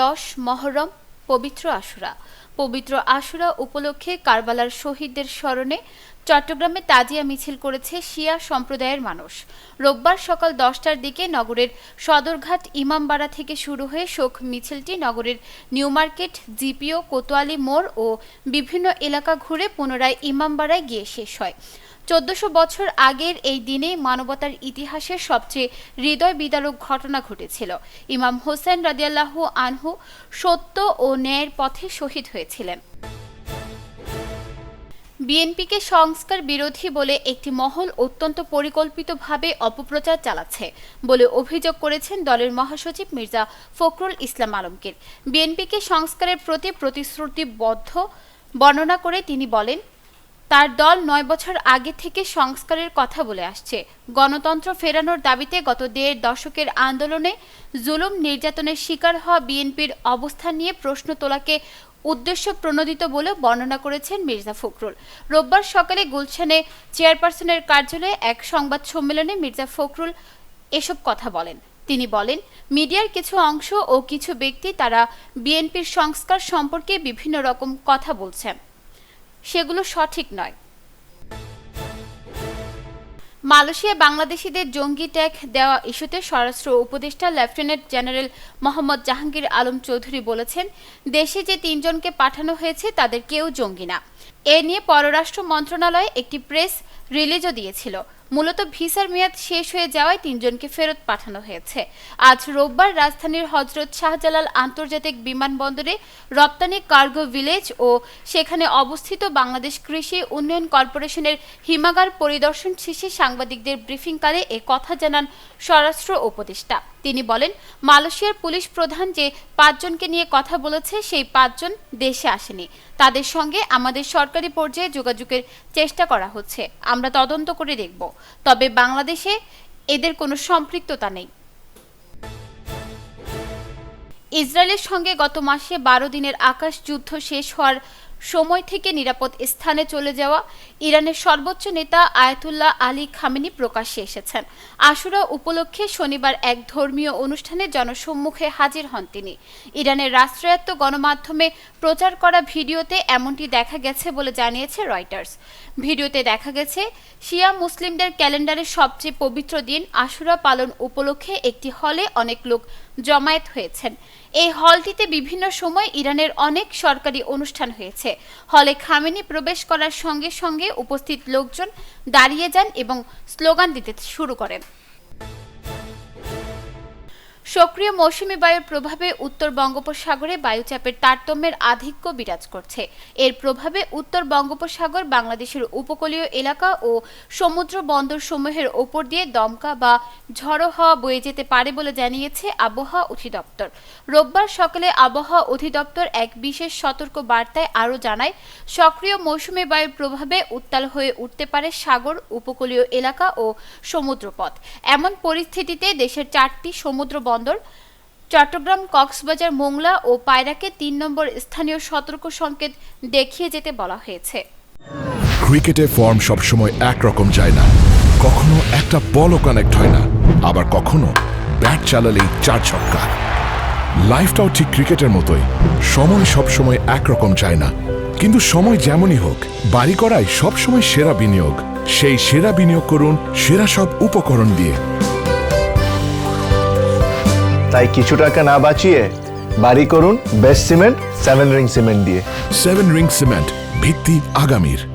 দশ মহরম পবিত্র আশুরা। পবিত্র আশুরা উপলক্ষে কারবালার শহীদদের স্মরণে চট্টগ্রামে তাজিয়া মিছিল করেছে শিয়া সম্প্রদায়ের মানুষ। রোববার সকাল দশটার দিকে নগরের সদরঘাট ইমামবাড়া থেকে শুরু হয়ে শোক মিছিলটি নগরের নিউ মার্কেট, জিপিও, কোতোয়ালি মোড় ও বিভিন্ন এলাকা ঘুরে পুনরায় ইমামবাড়ায় গিয়ে শেষ হয়। চোদ্দশো বছর আগের এই দিনে মানবতার ইতিহাসের সবচেয়ে হৃদয় বিদারক ঘটনা ঘটেছিল। ইমাম হোসেন রাদিয়াল্লাহু আনহু সত্য ও ন্যায়ের পথে শহীদ হয়েছিলেন। বিএনপিকে সংস্কার বিরোধী বলে একটি মহল অত্যন্ত পরিকল্পিতভাবে অপপ্রচার চালাচ্ছে বলে অভিযোগ করেছেন দলের মহাসচিব মির্জা ফখরুল ইসলাম আলমগীর। বিএনপিকে সংস্কারের প্রতি প্রতিশ্রুতিবদ্ধ বর্ণনা করে তিনি বলেন তার দল নয় বছর আগে থেকে সংস্কারের কথা বলে আসছে। গণতন্ত্র ফেরানোর দাবিতে গত দেড় দশকের আন্দোলনে জুলুম নির্যাতনের শিকার হওয়া বিএনপির অবস্থান নিয়ে প্রশ্ন তোলাকে উদ্দেশ্য প্রণোদিত বলে বর্ণনা করেছেন মির্জা ফখরুল। রোববার সকালে গুলশানে চেয়ারপারসনের কার্যালয়ে এক সংবাদ সম্মেলনে মির্জা ফখরুল এসব কথা বলেন। তিনি বলেন, মিডিয়ার কিছু অংশ ও কিছু ব্যক্তি তারা বিএনপির সংস্কার সম্পর্কে বিভিন্ন রকম কথা বলছেন। সেগুলো সঠিক নয়। মালয়েশিয়া বাংলাদেশিদের জঙ্গি ট্যাগ দেওয়া ইস্যুতে স্বরাষ্ট্র উপদেষ্টা লেফটেন্যান্ট জেনারেল মোহাম্মদ জাহাঙ্গীর আলম চৌধুরী বলেছেন, দেশে যে তিনজনকে পাঠানো হয়েছে তাদের কেউ জঙ্গি না। এ নিয়ে পররাষ্ট্র মন্ত্রণালয় একটি প্রেস রিলিজও দিয়েছিল। মূলত ভিসার মেয়াদ শেষ হয়ে যাওয়ায় তিনজনকে ফেরত পাঠানো হয়েছে। আজ রোববার রাজধানীর হজরত শাহজালাল আন্তর্জাতিক বিমানবন্দরে রপ্তানি কার্গো ভিলেজ ও সেখানে অবস্থিত বাংলাদেশ কৃষি উন্নয়ন কর্পোরেশনের হিমাগার পরিদর্শন শেষে সাংবাদিকদের ব্রিফিংকালে এ কথা জানান স্বরাষ্ট্র উপদেষ্টা। তিনি বলেন, মালয়েশিয়ার পুলিশ প্রধান যে পাঁচজনকে নিয়ে কথা বলেছে, সেই পাঁচজন দেশে আসেনি। তাদের সঙ্গে আমাদের সরকারি পর্যায়ে যোগাযোগের চেষ্টা করা হচ্ছে। আমরা তদন্ত করে দেখব। তবে বাংলাদেশে এদের কোনো সম্পৃক্ততা নেই। ইসরায়েলের সঙ্গে গত মাসে বারো দিনের আকাশ যুদ্ধ শেষ হওয়ার সময় থেকে নিরাপদ স্থানে চলে যাওয়া ইরানের সর্বোচ্চ নেতা আয়াতুল্লাহ আলী খামেনি প্রকাশ্যে এসেছেন। আশুরা উপলক্ষে শনিবার এক ধর্মীয় অনুষ্ঠানে জনসম্মুখে হাজির হন তিনি। ইরানের রাষ্ট্রায়ত্ত গণমাধ্যমে প্রচার করা ভিডিওতে এমনটি দেখা গেছে বলে জানিয়েছে রয়টার্স। ভিডিওতে দেখা গেছে, শিয়া মুসলিমদের ক্যালেন্ডারের সবচেয়ে পবিত্র দিন আশুরা পালন উপলক্ষে একটি হলে অনেক লোক জমায়েত হয়েছেন। এই হলটিতে বিভিন্ন সময় ইরানের অনেক সরকারি অনুষ্ঠান হয়েছে। হলে খামেনি প্রবেশ করার সঙ্গে সঙ্গে উপস্থিত লোকজন দাঁড়িয়ে যান এবং স্লোগান দিতে শুরু করেন। সক্রিয় মৌসুমী বায়ুর প্রভাবে উত্তর বঙ্গোপসাগরে বায়ুচাপের তারতম্যের আধিক্য বিরাজ করছে। এর প্রভাবে উত্তর বঙ্গোপসাগর, বাংলাদেশের উপকূলীয় এলাকা ও সমুদ্র বন্দর সমূহের ওপর দিয়ে দমকা বা ঝড়ো হাওয়া বয়ে যেতে পারে বলে জানিয়েছে আবহাওয়া অধিদপ্তর। রোববার সকালে আবহাওয়া অধিদপ্তর এক বিশেষ সতর্ক বার্তায় আরও জানায়, সক্রিয় মৌসুমী বায়ুর প্রভাবে উত্তাল হয়ে উঠতে পারে সাগর, উপকূলীয় এলাকা ও সমুদ্রপথ। এমন পরিস্থিতিতে দেশের চারটি সমুদ্র বন্দর চট্টগ্রাম, কক্সবাজার, মোংলা ও পায়রাকে তিন নম্বর স্থানীয় সতর্ক সংকেত দেখিয়ে যেতে বলা হয়েছে। ক্রিকেটে ফর্ম সবসময় একরকম যায় না। কখনো একটা বলও কানেক্ট হয় না। আবার কখনো ব্যাট চালালেই চার ছক্কা। লাইফটাও ঠিক ক্রিকেটের মতোই। সময় সবসময় একরকম যায় না। কিন্তু সময় যেমনই হোক, বাড়ি করাই সবসময় সেরা বিনিয়োগ। সেই সেরা বিনিয়োগ করুন, সেরা সব উপকরণ দিয়ে। তাই কিছু টাকা না বাঁচিয়ে বাড়ি করুন best cement seven ring cement দিয়ে। সেভেন রিং সিমেন্ট ভিত্তি আগামীর।